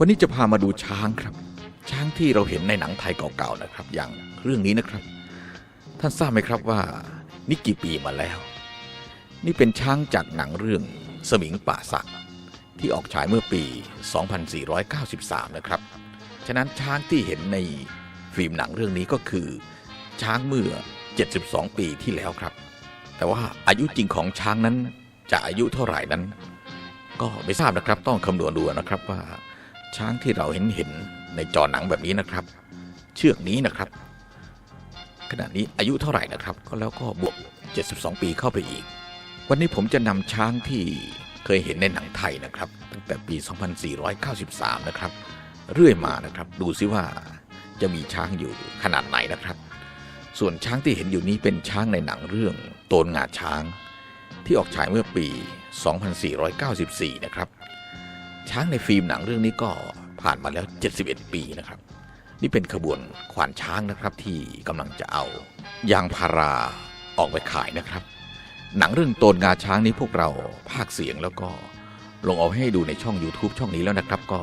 วันนี้จะพามาดูช้างครับ ช้างที่เราเห็นในหนังไทยเก่าๆนะครับ อย่างเรื่องนี้นะครับ ท่านทราบไหมครับว่านี่กี่ปีมาแล้ว นี่เป็นช้างจากหนังเรื่องสมิงป่าสักที่ออกฉายเมื่อปี 2493 นะครับ ฉะนั้นช้างที่เห็นในฟิล์มหนังเรื่องนี้ก็คือ ช้างเมื่อ 72 ปีที่แล้วครับ แต่ว่าอายุจริงของช้างนั้นจะอายุเท่าไหร่นั้น ก็ไม่ทราบนะครับต้องคำนวณดูนะครับว่า ช้างที่เราเห็นเห็นในจอหนังแบบนี้นะครับ เชือกนี้นะครับ ขณะนี้อายุเท่าไหร่นะครับ ก็แล้วก็บวก 72 ปีเข้าไปอีก วันนี้ผมจะนำช้างที่เคยเห็นในหนังไทยนะครับ ตั้งแต่ปี 2493 นะครับ เรื่อยมานะครับ ดูซิว่าจะมีช้างอยู่ขนาดไหนนะครับ ส่วนช้างที่เห็นอยู่นี้เป็นช้างในหนังเรื่องโตนงาช้าง ที่ออกฉายเมื่อปี 2494 นะครับ ช้างในฟิล์มหนังเรื่องนี้ก็ผ่านมาแล้ว 71 ปีนะครับ นี่เป็นขบวนควานช้างนะครับที่กำลังจะเอายางพาราออกไปขายนะครับ หนังเรื่องโตนงาช้างนี้พวกเราภาคเสียงแล้วก็ลงเอาให้ดูในช่อง YouTube ช่องนี้แล้วนะครับ ก็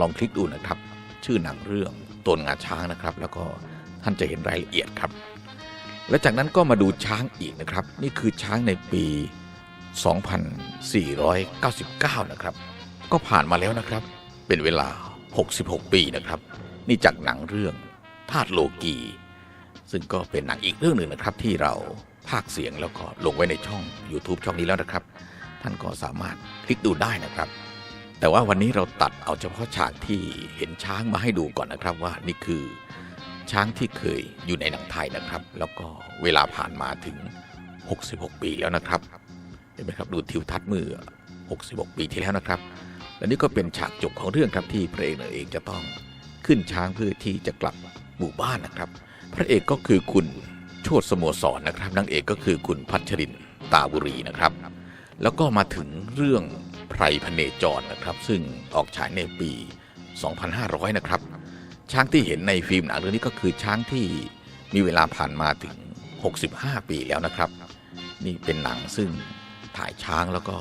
ลองคลิกดูนะครับ ชื่อหนังเรื่องโตนงาช้างนะครับ แล้วก็ท่านจะเห็นรายละเอียดครับ และจากนั้นก็มาดูช้างอีกนะครับ นี่คือช้างในปี 2499 นะครับ ก็ผ่านมาแล้วนะครับ เป็นเวลา 66 ปีนะครับ นี่จากหนังเรื่องธาตุโลกี ซึ่งก็เป็นหนังอีกเรื่องหนึ่งนะครับ ที่เราพากย์เสียงแล้วก็ลงไว้ในช่อง YouTube ช่องนี้แล้วนะครับ ท่านก็สามารถคลิกดูได้นะครับ แต่ว่าวันนี้เราตัดเอาเฉพาะฉากที่เห็นช้างมาให้ดูก่อนนะครับว่านี่คือช้างที่เคยอยู่ในหนังไทยนะครับ แล้วก็เวลาผ่านมาถึง 66 ปีแล้วนะครับ เห็นไหมครับดูทิวทัศน์เมื่อ 66 ปีที่แล้วนะครับ และนี่ก็เป็นฉากจบของเรื่องครับที่พระเอกนางเอกจะต้องขึ้นช้างเพื่อที่จะกลับหมู่บ้านนะครับ พระเอกก็คือคุณโชติสโมสรนะครับนางเอกก็คือคุณพัชรินตาบุรีนะครับ แล้วก็มาถึงเรื่องไพรพเนจรนะครับ ซึ่งออกฉายในปี 2500 นะครับ ช้างที่เห็นในฟิล์มหนังเรื่องนี้ก็คือช้างที่มีเวลาผ่านมาถึง 65 ปีแล้วนะครับ นี่เป็นหนังซึ่งถ่ายช้างแล้วก็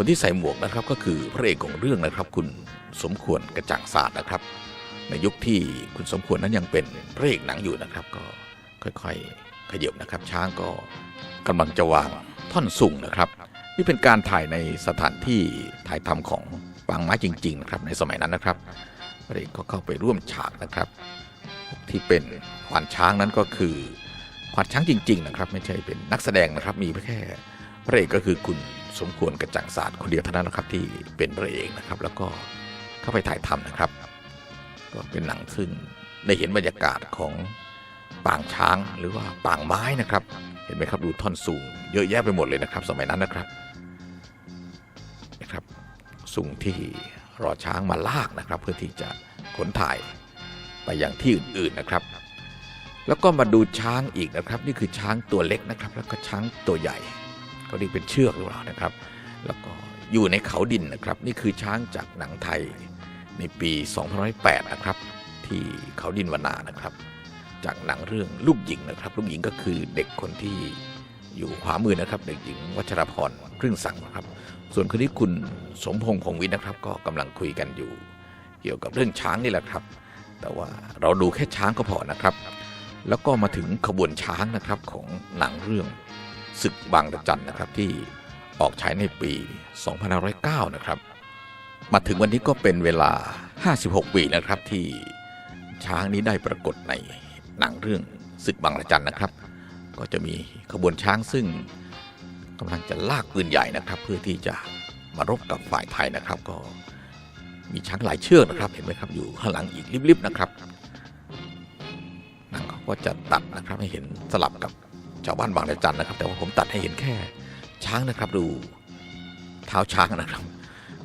คนที่ใส่หมวกนะครับก็คือพระเอกของเรื่องนะครับ คุณสมควรกระจ่างศาสตร์นะครับ ในยุคที่คุณสมควรนั้นยังเป็นพระเอกหนังอยู่นะครับ ก็ค่อยๆขยับนะครับ ช้างก็กำลังจะวางท่อนสูงนะครับ นี่เป็นการถ่ายในสถานที่ถ่ายทำของปางไม้จริงๆนะครับในสมัยนั้นนะครับพระเอกก็เข้าไปร่วมฉากนะครับ ที่เป็นควานช้างนั้นก็คือควานช้างจริง ๆ นะครับ ไม่ใช่เป็นนักแสดงนะครับ มีแค่พระเอกก็คือคุณ สมควรกระจ่างศาสตร์คนเดียวเท่านั้นนะครับที่เป็นพระเอกนะครับ แล้วก็เข้าไปถ่ายทำนะครับ ก็เป็นหนังซึ่งได้เห็นบรรยากาศของปางช้างหรือว่าปางไม้นะครับ เห็นไหมครับดูท่อนสูง เยอะแยะไปหมดเลยนะครับ สมัยนั้นนะครับนะครับสูงที่รอช้างมาลากนะครับ เพื่อที่จะขนถ่ายไปอย่างที่อื่นๆนะครับ แล้วก็มาดูช้างอีกนะครับ นี่คือช้างตัวเล็กนะครับ แล้วก็ช้างตัวใหญ่ ก็เรียกเป็นเชือกหรือเปล่านะครับ แล้วก็อยู่ในเขาดินนะครับ นี่คือช้างจากหนังไทยในปี2008นะครับ ที่เขาดินวนานะครับ จากหนังเรื่องลูกหญิงนะครับ ลูกหญิงก็คือเด็กคนที่อยู่ขวามือนะครับ เด็กหญิงวัชรพรครึ่งสังนะครับ ส่วนคนที่คุณสมพงษ์พงวิทย์นะครับ ก็กำลังคุยกันอยู่ เกี่ยวกับเรื่องช้างนี่แหละครับ แต่ว่าเราดูแค่ช้างก็พอนะครับ แล้วก็มาถึงขบวนช้างนะครับของหนังเรื่อง ศึกบางระจันนะครับที่ออกฉายในปี 2509 นะครับ มาถึงวันนี้ก็เป็นเวลา 56 ปีนะครับที่ช้างนี้ได้ปรากฏในหนังเรื่องศึกบางระจันนะครับ ก็จะมีขบวนช้างซึ่งกำลังจะลากปืนใหญ่นะครับ เพื่อที่จะมารบกับฝ่ายไทยนะครับ ก็มีช้างหลายเชือกนะครับ เห็นไหมครับอยู่ข้างหลังอีกริบๆนะครับหนังเขาก็จะตัดนะครับให้เห็นสลับกับ ชาวบ้านบางระจันนะครับ แต่ว่าผมตัดให้เห็นแค่ช้างนะครับดูเท้าช้างนะครับ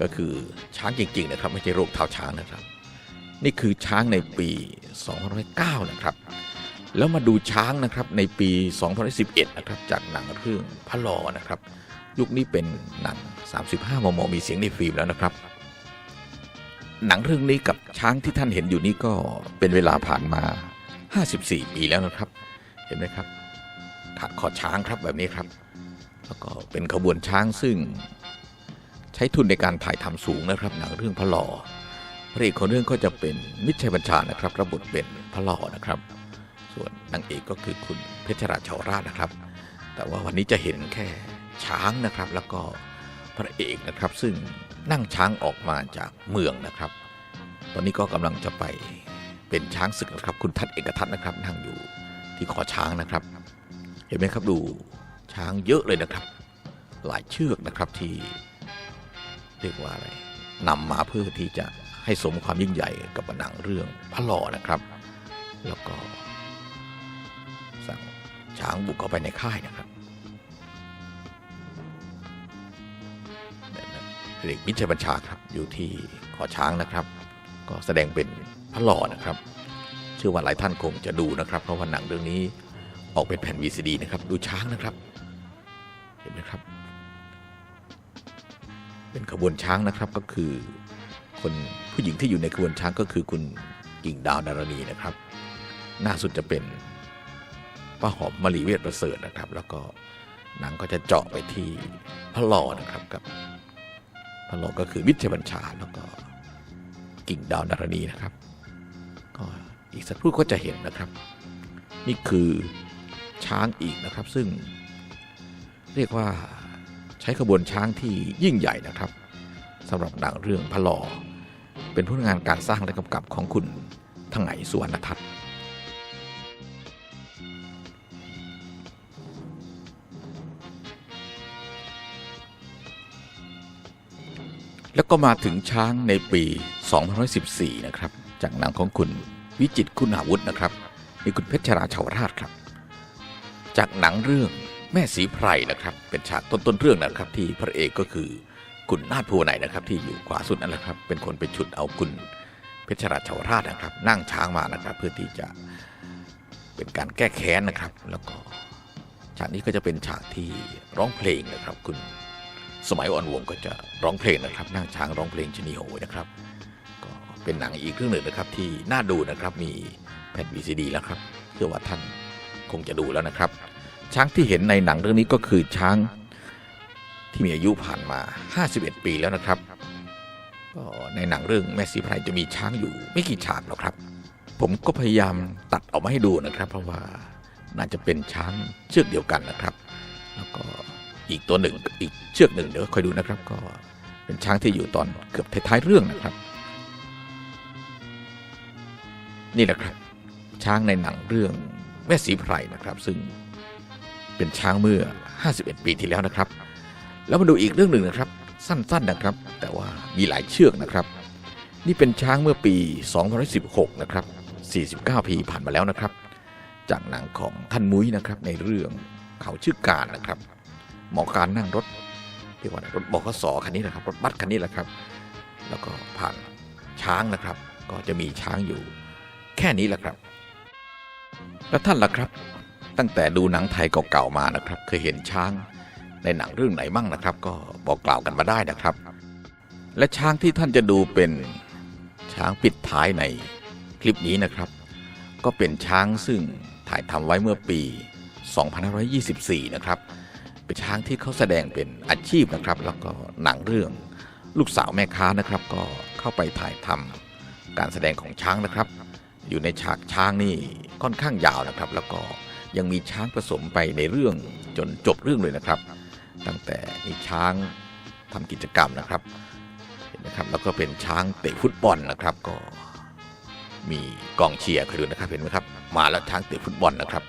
ก็คือช้างจริง ๆ นะครับ ไม่ใช่โรคเท้าช้างนะครับ นี่คือช้างในปี2509นะครับแล้วมาดูช้างนะครับในปี 2011 นะครับ จากหนังเรื่องพระลอนะครับ ยุคนี้เป็นหนัง 35 มม มีเสียงในฟิล์มแล้วนะครับ หนังเรื่องนี้กับช้างที่ท่านเห็นอยู่นี้ก็เป็นเวลาผ่านมา 54 ปีแล้วนะครับ เห็นไหมครับ ขาดคอช้างครับแบบนี้ครับ แล้วก็เป็นขบวนช้างซึ่งใช้ทุนในการถ่ายทำสูงนะครับ หนังเรื่องพระหล่อพระเอกของเรื่องก็จะเป็นมิตรชัยบัญชานะครับรับบทเป็นพระหล่อนะครับ ส่วนนางเอกก็คือคุณเพชรราชชาวราชนะครับ แต่ว่าวันนี้จะเห็นแค่ช้างนะครับ แล้วก็พระเอกนะครับ ซึ่งนั่งช้างออกมาจากเมืองนะครับ ตอนนี้ก็กำลังจะไปเป็นช้างศึกนะครับ คุณทัศเอกทัศน์นะครับนั่งอยู่ที่คอช้างนะครับ ห็นไหมครับดูช้างเยอะเลยนะครับ หลายเชือกนะครับที่เรียกว่าอะไรนำมาเพื่อที่จะให้สมความยิ่งใหญ่กับหนังเรื่องพระหล่อนะครับ แล้วก็ สั่งช้างบุกเข้าไปในค่ายนะครับเด็กมิชัยบัญชาครับอยู่ที่ขอช้างนะครับ ก็แสดงเป็นพระหล่อนะครับ เชื่อว่าหลายท่านคงจะดูนะครับ เพราะว่าหนังเรื่องนี้ ออกเป็นแผ่น VCD นะครับ ดูช้างนะครับ เห็นไหมครับ เป็นขบวนช้างนะครับก็คือ คนผู้หญิงที่อยู่ในขบวนช้างก็คือคุณกิ่งดาวดารณีนะครับ หน้าสุดจะเป็นป้าหอมมลีเวทประเสริฐนะครับ แล้วก็หนังก็จะเจาะไปที่พระหล่อนะครับกับพระหล่อก็คือวิทยบัญชาแล้วก็กิ่งดาวดารณีนะครับ ก็อีกสักครู่ก็จะเห็นนะครับ นี่คือ ช้างอีกนะครับ ซึ่งเรียกว่าใช้ขบวนช้างที่ยิ่งใหญ่นะครับสำหรับหนังเรื่องพระหลอ เป็นผลงานการสร้างและกำกับของคุณทั้งไหนสุวรรณทัศน์แล้วก็มาถึงช้างในปี2514 นะครับ จากหนังของคุณวิจิตคุณอาวุฒินะครับ มีคุณเพชรราชาวราชครับ จากหนังเรื่องแม่สีไพรนะครับ เป็นฉากต้นต้นๆเรื่องนะครับ ที่พระเอกก็คือคุณนาถภูไหนนะครับ ที่อยู่ขวาสุดนั่นแหละครับ เป็นคนไปฉุดเอาคุณเพชรราชาวราชนะครับ นั่งช้างมานะครับ เพื่อที่จะเป็นการแก้แค้นนะครับ แล้วก็ฉากนี้ก็จะเป็นฉากที่ร้องเพลงนะครับ คุณสมัยอ่อนวงก็จะร้องเพลงนะครับ นั่งช้างร้องเพลงชนีโหนะครับ ก็เป็นหนังอีกเรื่องหนึ่งนะครับที่น่าดูนะครับมีแผ่น VCD แล้วครับเชื่อว่าท่าน คงจะดูแล้วนะครับ ช้างที่เห็นในหนังเรื่องนี้ก็คือช้างที่มีอายุผ่านมา 51 ปีแล้วนะครับ ก็ในหนังเรื่องแม่สีไพรจะมีช้างอยู่ไม่กี่ฉากหรอกครับ ผมก็พยายามตัดออกมาให้ดูนะครับ เพราะว่าน่าจะเป็นช้างเชือกเดียวกันนะครับ แล้วก็อีกตัวหนึ่งอีกเชือกหนึ่งเดี๋ยวคอยดูนะครับ ก็เป็นช้างที่อยู่ตอนเกือบท้ายๆเรื่องนะครับ นี่แหละครับ ช้างในหนังเรื่อง แม่สีไพรนะครับ ซึ่งเป็นช้างเมื่อ 51 ปีที่แล้วนะครับ แล้วมาดูอีกเรื่องหนึ่งนะครับ สั้นๆนะครับ แต่ว่ามีหลายเชือกนะครับ นี่เป็นช้างเมื่อปี 2016 นะครับ 49 ปีผ่านมาแล้วนะครับ จากหนังของท่านมุ้ยนะครับ ในเรื่องเขาชื่อการนะครับ หมอการนั่งรถเรียกว่ารถบขสคันนี้นะครับ รถบัสคันนี้แหละครับ แล้วก็ผ่านช้างนะครับ ก็จะมีช้างอยู่แค่นี้แหละครับ แล้วท่านล่ะครับ ตั้งแต่ดูหนังไทยเก่าๆมานะครับ เคยเห็นช้าง ในหนังเรื่องไหนมั่งนะครับ ก็บอกกล่าวกันมาได้นะครับ และช้างที่ท่านจะดูเป็นช้างปิดท้ายในคลิปนี้นะครับ ก็เป็นช้างซึ่งถ่ายทำไว้เมื่อปี 2524 นะครับ เป็นช้างที่เขาแสดงเป็นอาชีพนะครับ แล้วก็หนังเรื่องลูกสาวแม่ค้านะครับ ก็เข้าไปถ่ายทำการแสดงของช้างนะครับ อยู่ในฉากช้างนี่ค่อนข้างยาวนะครับ แล้วก็ยังมีช้างผสมไปในเรื่องจนจบเรื่องเลยนะครับ ตั้งแต่มีช้างทำกิจกรรมนะครับเห็นไหมครับแล้วก็เป็นช้างเตะฟุตบอลนะครับก็มีกองเชียร์คอยดูนะครับเห็นไหมครับ มาแล้วช้างเตะฟุตบอลนะครับ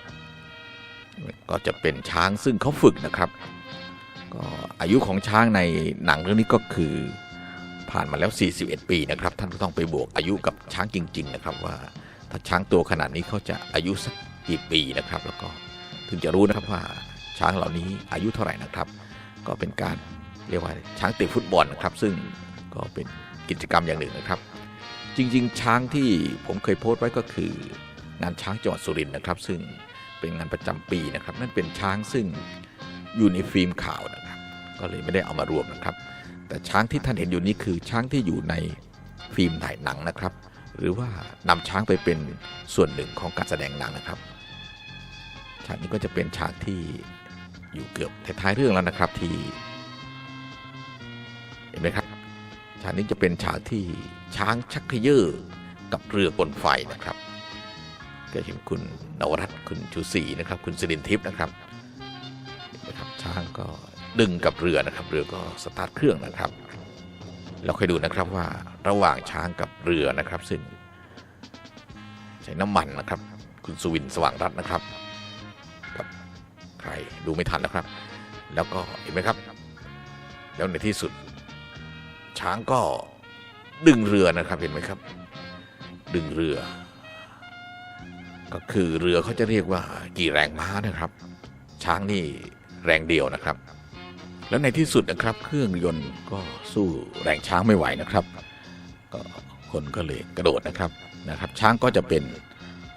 ก็จะเป็นช้างซึ่งเขาฝึกนะครับ ก็อายุของช้างในหนังเรื่องนี้ก็คือ ผ่านมาแล้ว 41 ปีนะครับ ท่านก็ต้องไปบวกอายุกับช้างจริง ๆ นะครับว่าถ้าช้างตัวขนาดนี้เขาจะอายุสักกี่ปีนะครับ แล้วก็ถึงจะรู้นะครับว่าช้างเหล่านี้อายุเท่าไหร่นะครับ ก็เป็นการเรียกว่าช้างเตะฟุตบอลนะครับ ซึ่งก็เป็นกิจกรรมอย่างหนึ่งนะครับ จริง ๆ ช้างที่ผมเคยโพสต์ไว้ก็คืองานช้างจังหวัดสุรินทร์นะครับ ซึ่งเป็นงานประจำปีนะครับ นั่นเป็นช้างซึ่งอยู่ในฟิล์มข่าวนะครับ ก็เลยไม่ได้เอามารวมนะครับ แต่ช้างที่ท่านเห็นอยู่นี้คือช้างที่อยู่ในฟิล์มถ่ายหนังนะครับ หรือว่านำช้างไปเป็นส่วนหนึ่งของการแสดงหนังนะครับฉากนี้ก็จะเป็นฉากที่อยู่เกือบท้ายเรื่องแล้วนะครับที่เห็นไหมครับฉากนี้จะเป็นฉากที่ช้างชักเขยอกับเรือกลไฟนะครับก็เห็นคุณนวรัตน์คุณชูศรีนะครับ คุณสิรินทิพย์นะครับเห็นไหมครับช้างก็ ดึงกับเรือนะครับ เรือก็สตาร์ทเครื่องนะครับ เราคอยดูนะครับว่าระหว่างช้างกับเรือนะครับ ซึ่งใช้น้ำมันนะครับ คุณสุวินสว่างรัตน์นะครับกับใครดูไม่ทันนะครับ แล้วก็เห็นไหมครับ แล้วในที่สุด ช้างก็ดึงเรือนะครับเห็นไหมครับ ดึงเรือ ก็คือเรือเขาจะเรียกว่ากี่แรงม้านะครับ ช้างนี่แรงเดียวนะครับ แล้วในที่สุดนะครับ เครื่องยนต์ก็สู้แรงช้างไม่ไหวนะครับก็คนก็เลยกระโดดนะครับนะครับ ช้างก็จะเป็น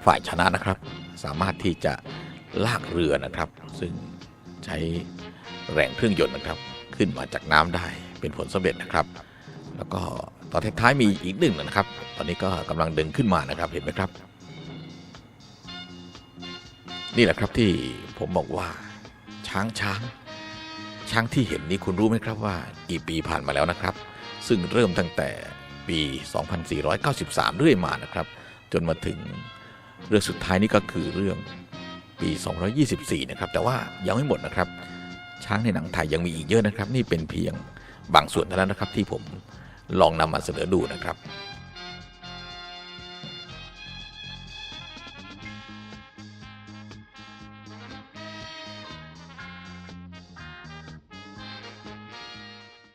ฝ่ายชนะนะครับ สามารถที่จะลากเรือนะครับ ซึ่งใช้แรงเครื่องยนต์นะครับ ขึ้นมาจากน้ำได้เป็นผลสำเร็จนะครับ แล้วก็ตอนท้ายๆมีอีกหนึ่งนะครับ ตอนนี้ก็กำลังดึงขึ้นมานะครับเห็นไหมครับ นี่แหละครับที่ผมบอกว่าช้างช้าง ช้างที่เห็นนี้คุณรู้ไหมครับว่ากี่ปีผ่านมาแล้วนะครับ ซึ่งเริ่มตั้งแต่ปี 2493 เรื่อยมานะครับ จนมาถึงเรื่องสุดท้ายนี่ก็คือเรื่องปี 224 นะครับ แต่ว่ายังไม่หมดนะครับ ช้างในหนังไทยยังมีอีกเยอะนะครับ นี่เป็นเพียงบางส่วนเท่านั้นนะครับที่ผมลองนำมาเสนอดูนะครับ